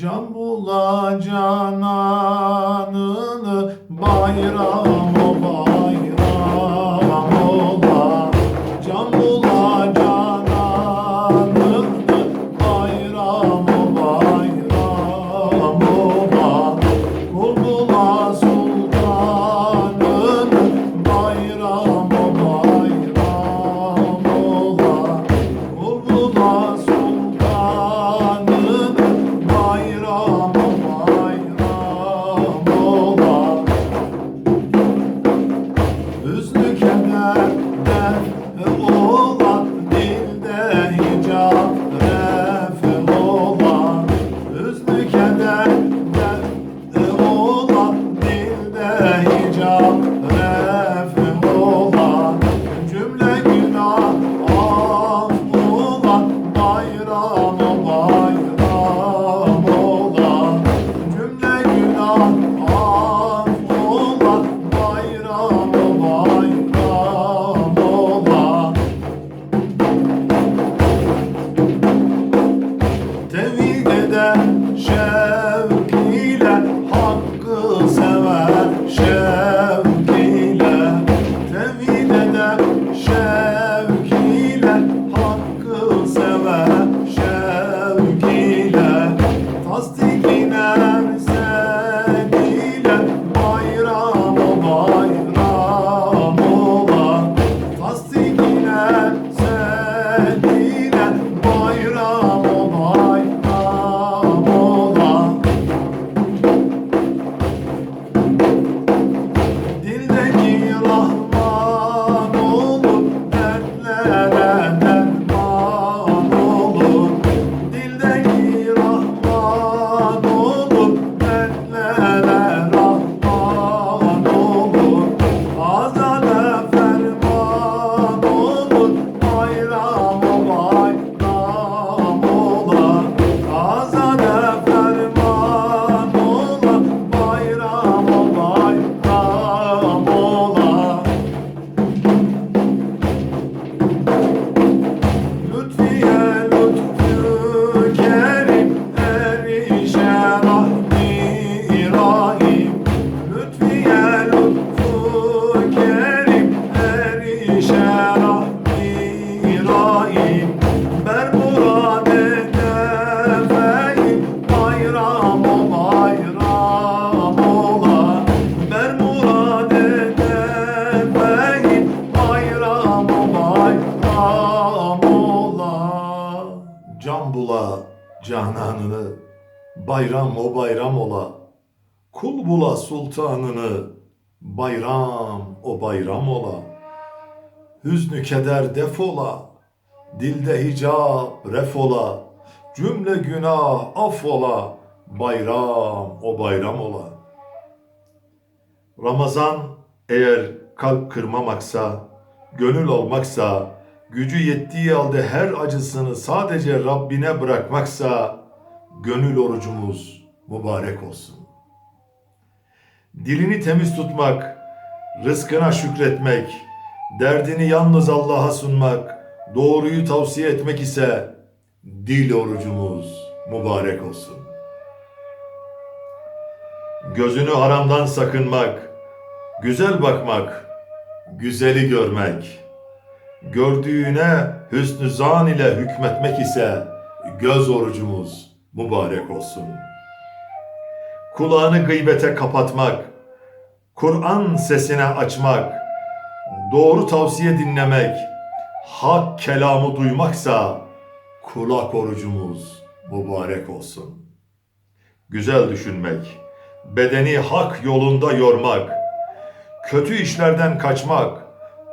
Can bula cananını bayram bayram o bayram ola. Kul bula sultanını bayram o bayram ola. Hüznü keder defola Dilde hicap refola Cümle günah affola Bayram o bayram ola. Ramazan eğer kalp kırmamaksa, gönül olmaksa, gücü yettiği halde her acısını sadece Rabbine bırakmaksa, gönül orucumuz mübarek olsun. Dilini temiz tutmak, rızkına şükretmek, derdini yalnız Allah'a sunmak, doğruyu tavsiye etmek ise dil orucumuz mübarek olsun. Gözünü haramdan sakınmak, güzel bakmak, güzeli görmek, gördüğüne hüsnü zan ile hükmetmek ise göz orucumuz mübarek olsun. Kulağını gıybete kapatmak, Kur'an sesine açmak, doğru tavsiye dinlemek, hak kelamı duymaksa kulak orucumuz mübarek olsun. Güzel düşünmek, bedeni hak yolunda yormak, kötü işlerden kaçmak,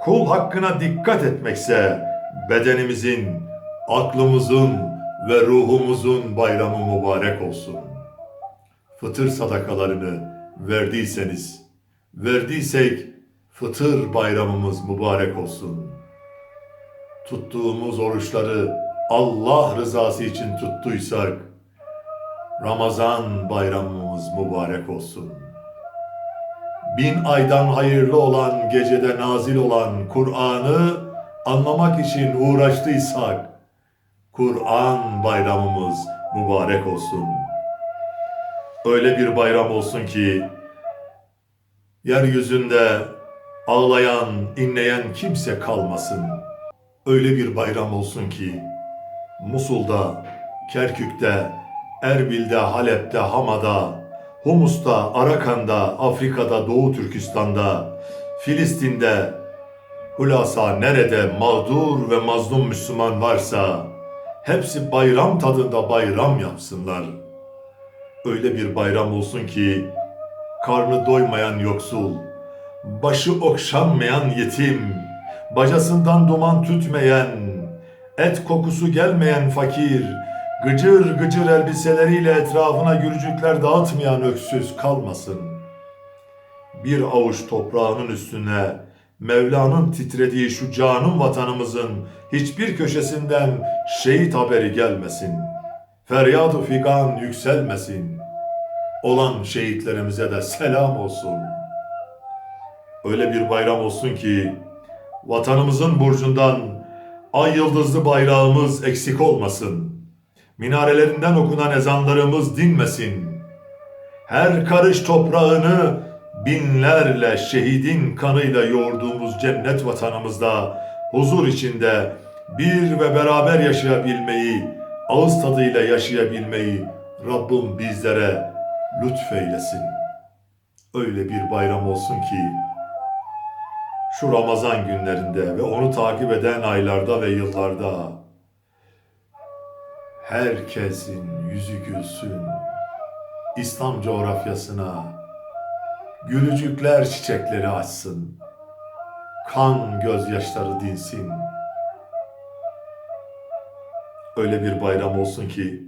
kul hakkına dikkat etmekse bedenimizin, aklımızın ve ruhumuzun bayramı mübarek olsun. Fıtır sadakalarını verdiyseniz, verdiysek fıtır bayramımız mübarek olsun. Tuttuğumuz oruçları Allah rızası için tuttuysak, Ramazan bayramımız mübarek olsun. Bin aydan hayırlı olan gecede nazil olan Kur'an'ı anlamak için uğraştıysak, Kur'an bayramımız mübarek olsun. Öyle bir bayram olsun ki yeryüzünde ağlayan, inleyen kimse kalmasın. Öyle bir bayram olsun ki Musul'da, Kerkük'te, Erbil'de, Halep'te, Hama'da, Humus'ta, Arakan'da, Afrika'da, Doğu Türkistan'da, Filistin'de, hulasa nerede mağdur ve mazlum Müslüman varsa hepsi bayram tadında bayram yapsınlar. Öyle bir bayram olsun ki karnı doymayan yoksul, başı okşanmayan yetim, bacasından duman tütmeyen, et kokusu gelmeyen fakir, gıcır gıcır elbiseleriyle etrafına gülücükler dağıtmayan öksüz kalmasın. Bir avuç toprağının üstüne Mevla'nın titrediği şu canım vatanımızın hiçbir köşesinden şehit haberi gelmesin. Feryadı figan yükselmesin. Olan şehitlerimize de selam olsun. Öyle bir bayram olsun ki vatanımızın burcundan ay yıldızlı bayrağımız eksik olmasın. Minarelerinden okunan ezanlarımız dinmesin. Her karış toprağını binlerle şehidin kanıyla yoğurduğumuz cennet vatanımızda huzur içinde bir ve beraber yaşayabilmeyi, ağız tadıyla yaşayabilmeyi Rabbim bizlere lütfeylesin. Öyle bir bayram olsun ki şu Ramazan günlerinde ve onu takip eden aylarda ve yıllarda herkesin yüzü gülsün. İslam coğrafyasına gülücükler çiçekleri açsın. Kan gözyaşları dinsin. Öyle bir bayram olsun ki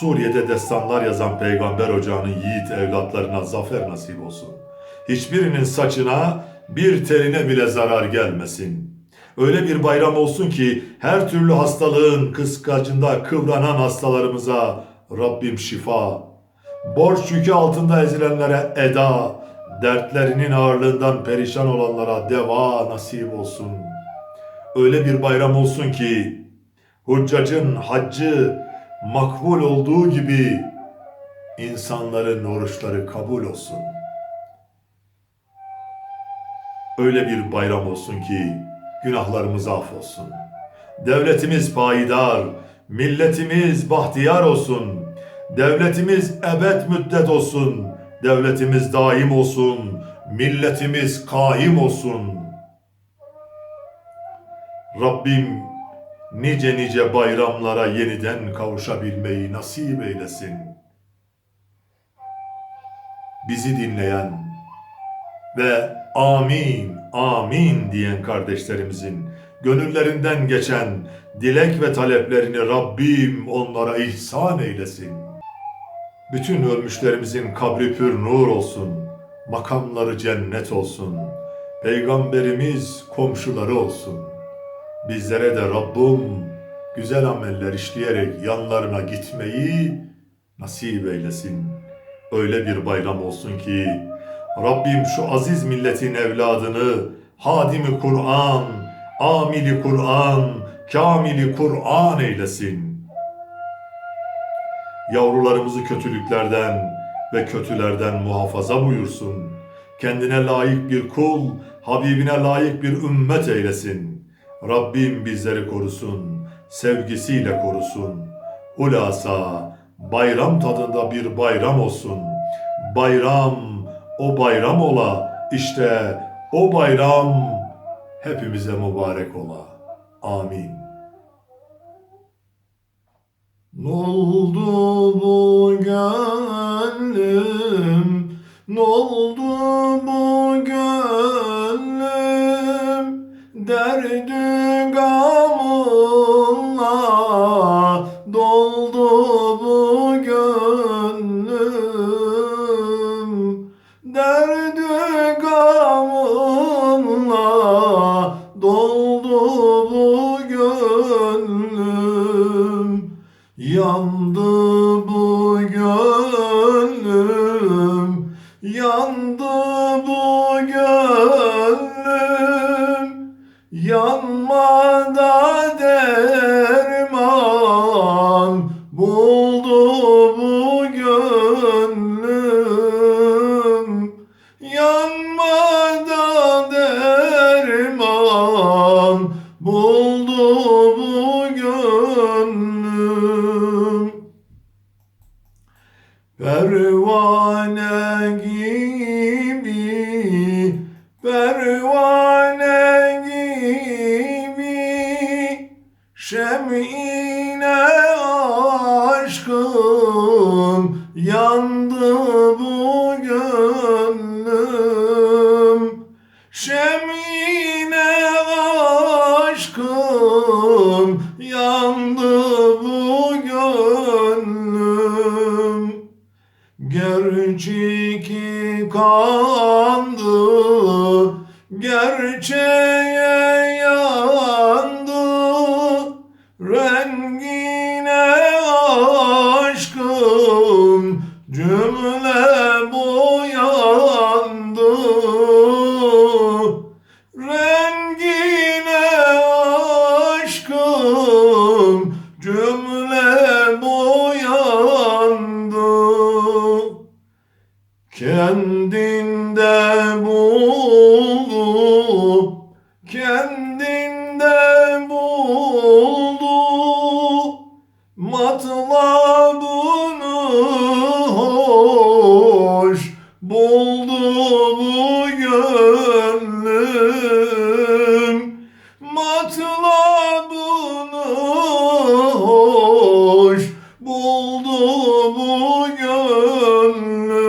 Suriye'de destanlar yazan Peygamber Ocağı'nın yiğit evlatlarına zafer nasip olsun. Hiçbirinin saçına bir teline bile zarar gelmesin. Öyle bir bayram olsun ki her türlü hastalığın kıskacında kıvranan hastalarımıza Rabbim şifa, borç yükü altında ezilenlere eda, dertlerinin ağırlığından perişan olanlara deva nasip olsun. Öyle bir bayram olsun ki huccacın haccı makbul olduğu gibi insanların oruçları kabul olsun. Öyle bir bayram olsun ki günahlarımız af olsun. Devletimiz payidar, milletimiz bahtiyar olsun. Devletimiz ebed müddet olsun. Devletimiz daim olsun. Milletimiz kaim olsun. Rabbim nice nice bayramlara yeniden kavuşabilmeyi nasip eylesin. Bizi dinleyen ve amin, amin diyen kardeşlerimizin gönüllerinden geçen dilek ve taleplerini Rabbim onlara ihsan eylesin. Bütün ölmüşlerimizin kabri pür nur olsun, makamları cennet olsun, peygamberimiz komşuları olsun. Bizlere de Rabbim güzel ameller işleyerek yanlarına gitmeyi nasip eylesin. Öyle bir bayram olsun ki Rabbim şu aziz milletin evladını hadimi Kur'an, amili Kur'an, kamili Kur'an eylesin. Yavrularımızı kötülüklerden ve kötülerden muhafaza buyursun. Kendine layık bir kul, Habibine layık bir ümmet eylesin. Rabbim bizleri korusun, sevgisiyle korusun. Hulasa bayram tadında bir bayram olsun. Bayram o bayram ola, işte o bayram hepimize mübarek ola. Amin. Ne oldu bu gönlüm? Ne oldu bu gönlüm? Derdi gamınla gönlüm kendinde buldu, matlabını hoş buldu bu gönlüm. Matlabını hoş buldu bu gönlüm.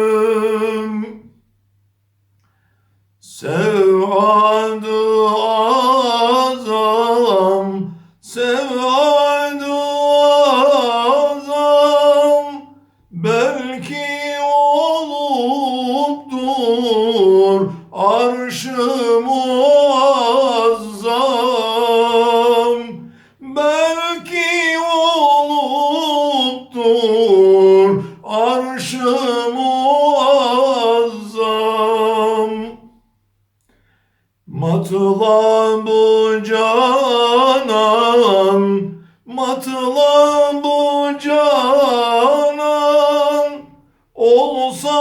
Sevadı Matlabı canan, matlabı canan. Olsa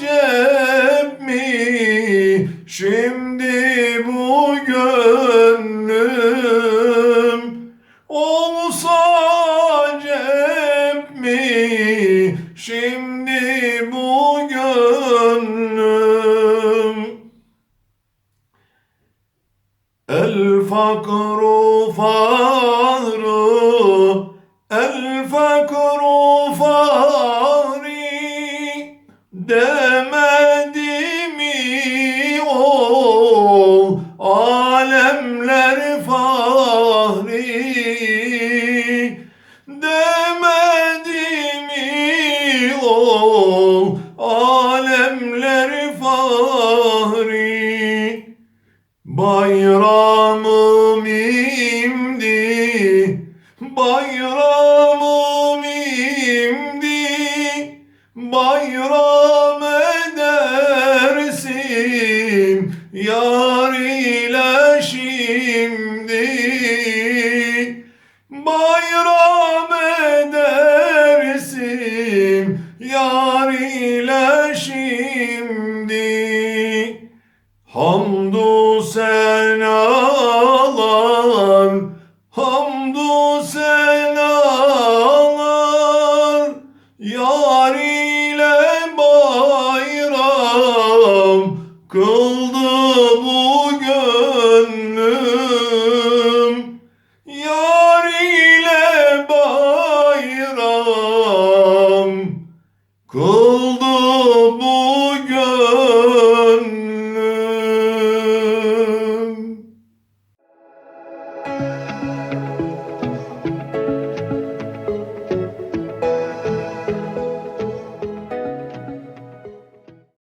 cep mi? Şimdi bu gönlüm. Olsa cep mi? Şimdi loco. Şimdi. Bayram edersin yar ile şimdi. Hamdu senalar, hamdu senalar, yar ile bayram kıldı bu